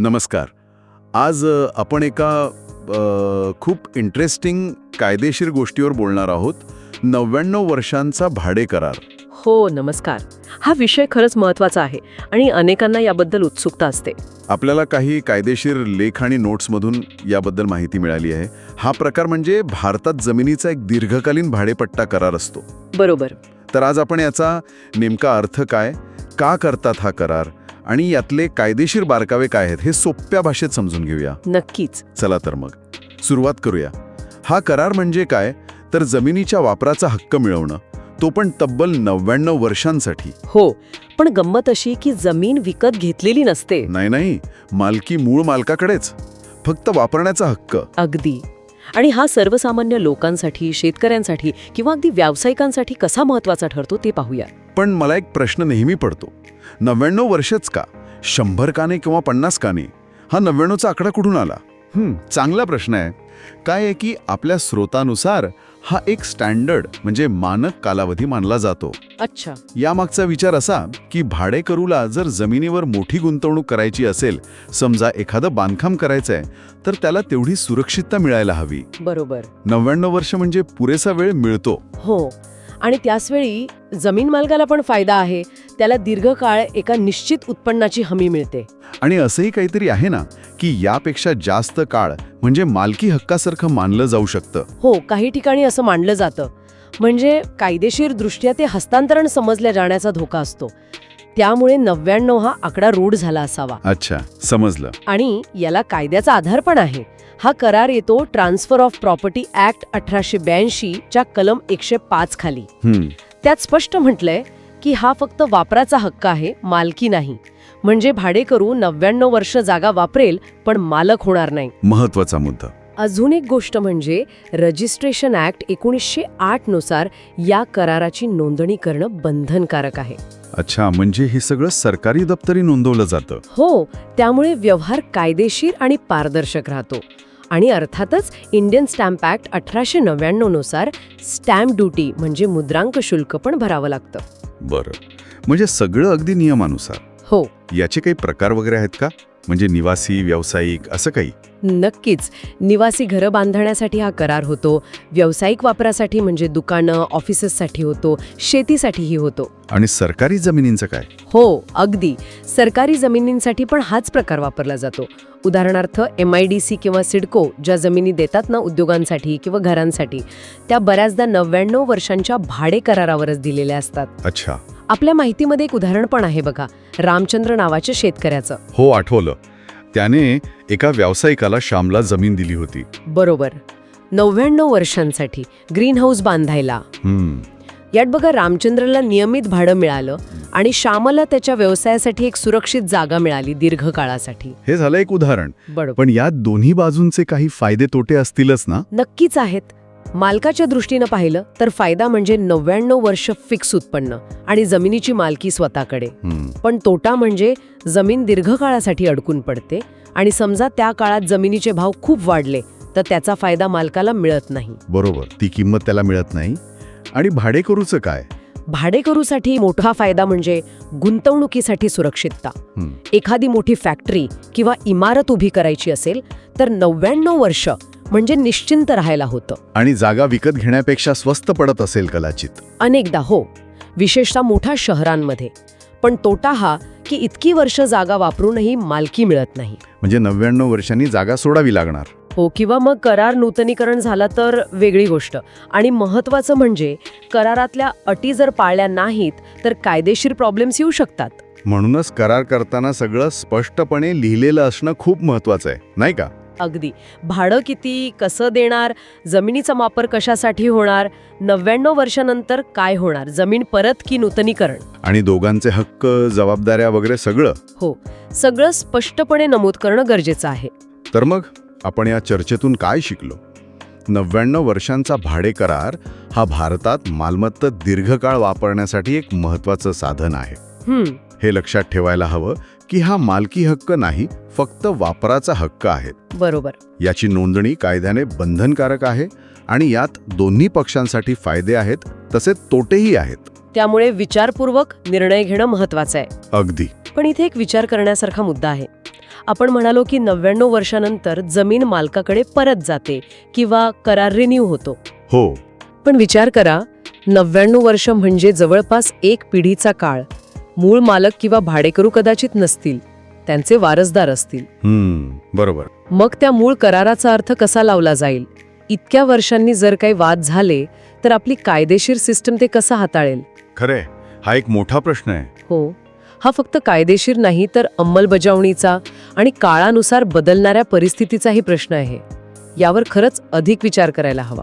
नमस्कार. आज आपण एका खूप इंटरेस्टिंग कायदेशीर गोष्टीवर बोलणार आहोत. नव्याण्णव वर्षांचा भाडे करार हो नमस्कार. हा विषय खरंच महत्त्वाचा आहे आणि अनेकांना याबद्दल उत्सुकता असते. आपल्याला काही कायदेशीर लेख आणि नोट्समधून याबद्दल माहिती मिळाली आहे. हा प्रकार म्हणजे भारतात जमिनीचा एक दीर्घकालीन भाडेपट्टा करार असतो. बरोबर. तर आज आपण याचा नेमका अर्थ काय? का करतात हा करार? आणि यातले कायदेशीर बारकावे काय आहेत हे सोप्या भाषेत समजून घेऊया. नक्कीच. चला तर मग. सुरुवात करूया. हा करार म्हणजे काय? तर जमिनीच्या वापराचा हक्क मिळवणं. तो पण तब्बल नव्याण्णव वर्षांसाठी. हो पण गंमत अशी की जमीन विकत घेतलेली नसते. नाही नाही. मालकी मूळ मालकाकडेच. फक्त वापरण्याचा हक्क. अगदी. आणि हा सर्वसामान्य लोकांसाठी शेतकऱ्यांसाठी किंवा अगदी व्यावसायिकांसाठी कसा महत्त्वाचा ठरतो ते पाहूया. पण मला एक प्रश्न नेहमी पडतो. नव्याण्णव वर्षच का? शंभर का नाही किंवा पन्नास का नाही हा नव्याण्णवचा आकडा कुठून आला? चांगला प्रश्न आहे. काय आहे की आपल्या स्रोतानुसार हा एक स्टँडर्ड म्हणजे मानक कालावधी मानला जातो. अच्छा. यामागचा विचार असा की भाडेकरूला जर जमिनीवर मोठी गुंतवणूक करायची असेल समजा एखादं बांधकाम करायचं आहे तर त्याला तेवढी सुरक्षितता मिळायला हवी. बरोबर. नव्याण्णव वर्ष म्हणजे पुरेसा वेळ मिळतो. हो. आणि त्याचवेळी जमीन मालकाला पण फायदा आहे. त्याला दीर्घकाळ एका निश्चित उत्पन्नाची हमी मिळते. आणि असंही काहीतरी आहे ना की यापेक्षा जास्त काळ म्हणजे मालकी हक्कासारखं मानलं जाऊ शकतं. हो काही ठिकाणी असं मानलं जातं. म्हणजे कायदेशीर दृष्ट्या ते हस्तांतरण समजल्या जाण्याचा धोका असतो. त्यामुळे नव्याण्णव हा आकडा रूढ झाला असावा. अच्छा समजलं. आणि याला कायद्याचा आधार पण आहे. हा करार येतो ट्रान्सफर ऑफ प्रॉपर्टी ऍक्ट अठराशे ब्याऐंशी च्या कलम एकशे पाच खाली. त्यात स्पष्ट म्हटलंय की हा फक्त वापराचा हक्क आहे मालकी नाही. म्हणजे भाडेकरू नव्याण्णव वर्ष जागा वापरेल पण मालक होणार नाही. महत्त्वाचा मुद्दा. अजून एक गोष्ट म्हणजे रजिस्ट्रेशन ऍक्ट एकोणीसशे आठनुसार या कराराची नोंदणी करणं बंधनकारक आहे. अच्छा म्हणजे हे सगळं सरकारी दप्तरी नोंदवलं जातं. हो त्यामुळे व्यवहार कायदेशीर आणि पारदर्शक राहतो. आणि अर्थातच इंडियन स्टॅम्प ऍक्ट अठराशे नव्याण्णवनुसार स्टॅम्प ड्युटी म्हणजे मुद्रांक शुल्क पण भरावं लागतं. बरं. म्हणजे सगळं अगदी नियमानुसार. हो. याचे काही प्रकार वगैरे आहेत का? म्हणजे निवासी व्यावसायिक असं काही? नक्कीच. निवासी घरं बांधण्यासाठी हा करार होतो. व्यावसायिक वापरासाठी म्हणजे दुकानं ऑफिसेससाठी होतो. शेतीसाठीही होतो. आणि सरकारी जमिनींचं काय? हो अगदी. सरकारी जमिनींसाठी पण हाच प्रकार वापरला जातो. उदाहरणार्थ एम आय डी सी किंवा सिडको ज्या जमिनी देतात ना उद्योगांसाठी किंवा घरांसाठी त्या बऱ्याचदा नव्याण्णव वर्षांच्या भाडे करारावरच दिलेल्या असतात. अच्छा. आपल्या माहितीमध्ये एक उदाहरण पण आहे बघा. रामचंद्र नावाच्या शेतकऱ्याचं. हो आठवलं. त्याने एका व्यावसायिकाला श्यामला जमीन दिली होती. बरोबर. नव्याण्णव वर्षांसाठी ग्रीन हाऊस बांधायला. हम्म. यात बघा रामचंद्रला नियमित भाडं मिळालं आणि श्यामला त्याच्या व्यवसायासाठी एक सुरक्षित जागा मिळाली दीर्घकाळासाठी. हे झालं एक उदाहरण. बरोबर. पण यात दोन्ही बाजूंचे काही फायदे तोटे असतीलच ना? नक्कीच आहेत. मालकाच्या दृष्टीनं पाहिलं तर फायदा म्हणजे नव्याण्णव वर्ष फिक्स उत्पन्न आणि जमिनीची मालकी स्वतःकडे. पण तोटा म्हणजे जमीन दीर्घकाळासाठी अडकून पडते आणि समजा त्या काळात जमिनीचे भाव खूप वाढले तर त्याचा फायदा मालकाला मिळत नाही. बरोबर. ती किंमत त्याला मिळत नाही. आणि भाडेकरूचं काय? भाडेकरूसाठी मोठा फायदा म्हणजे गुंतवणुकीसाठी सुरक्षितता. एखादी मोठी फॅक्टरी किंवा इमारत उभी करायची असेल तर नव्याण्णव वर्ष म्हणजे निश्चिंत राहायला होतं. आणि जागा विकत घेण्यापेक्षा स्वस्त पडत असेल कदाचित. अनेकदा हो. विशेषतः मोठ्या शहरांमध्ये. पण तोटा हा की इतकी वर्ष जागा वापरूनही मालकी मिळत नाही. म्हणजे नव्याण्णव वर्षांनी जागा सोडावी लागणार. हो किंवा मग करार नूतनीकरण झाला तर वेगळी गोष्ट. आणि महत्वाचं म्हणजे करारातल्या अटी जर पाळल्या नाहीत तर कायदेशीर प्रॉब्लेम्स येऊ शकतात. म्हणूनच करार करताना सगळं स्पष्टपणे लिहिलेलं असणं खूप महत्वाचं आहे नाही का? अगदी. भाडं किती कसं देणार जमिनीचा वापर कशासाठी होणार नव्याण्णव वर्षानंतर काय होणार जमीन परत की नूतनीकरण? आणि दोघांचे हक्क जबाबदाऱ्या वगैरे सगळं? हो. सगळं स्पष्टपणे नमूद करणं गरजेचं आहे. तर मग आपण या चर्चेतून काय शिकलो? नव्याण्णव वर्षांचा भाडे करार हा भारतात मालमत्ता दीर्घकाळ वापरण्यासाठी एक महत्वाचं साधन आहे. हे लक्षात ठेवायला हवं की हा मालकी हक्क नाही फक्त वापराचा हक्क आहे. बरोबर. याची नोंदणी कायद्याने बंधनकारक आहे आणि यात दोन्ही पक्षांसाठी फायदे आहेत तसेच तोटेही आहेत. त्यामुळे विचारपूर्वक निर्णय घेणं महत्वाचं आहे. अगदी. पण इथे एक विचार करण्यासारखा मुद्दा आहे. आपण म्हणालो की नव्याण्णव वर्षानंतर जमीन मालकाकडे परत जाते किंवा करार रिन्यू होतो. हो. पण विचार करा नव्याण्णव वर्ष म्हणजे जवळपास एक पिढीचा काळ. मूळ मालक किंवा भाडेकरू कदाचित नसतील त्यांचे वारसदार असतील. बरोबर. मग त्या मूळ कराराचा अर्थ कसा लावला जाईल? इतक्या वर्षांनी जर काही वाद झाले तर आपली कायदेशीर सिस्टम ते कसं हाताळेल? खरे हा एक मोठा प्रश्न आहे. हो. हा फक्त कायदेशीर नाही तर अंमलबजावणीचा आणि काळानुसार बदलणाऱ्या परिस्थितीचाही प्रश्न आहे. यावर खरंच अधिक विचार करायला हवा.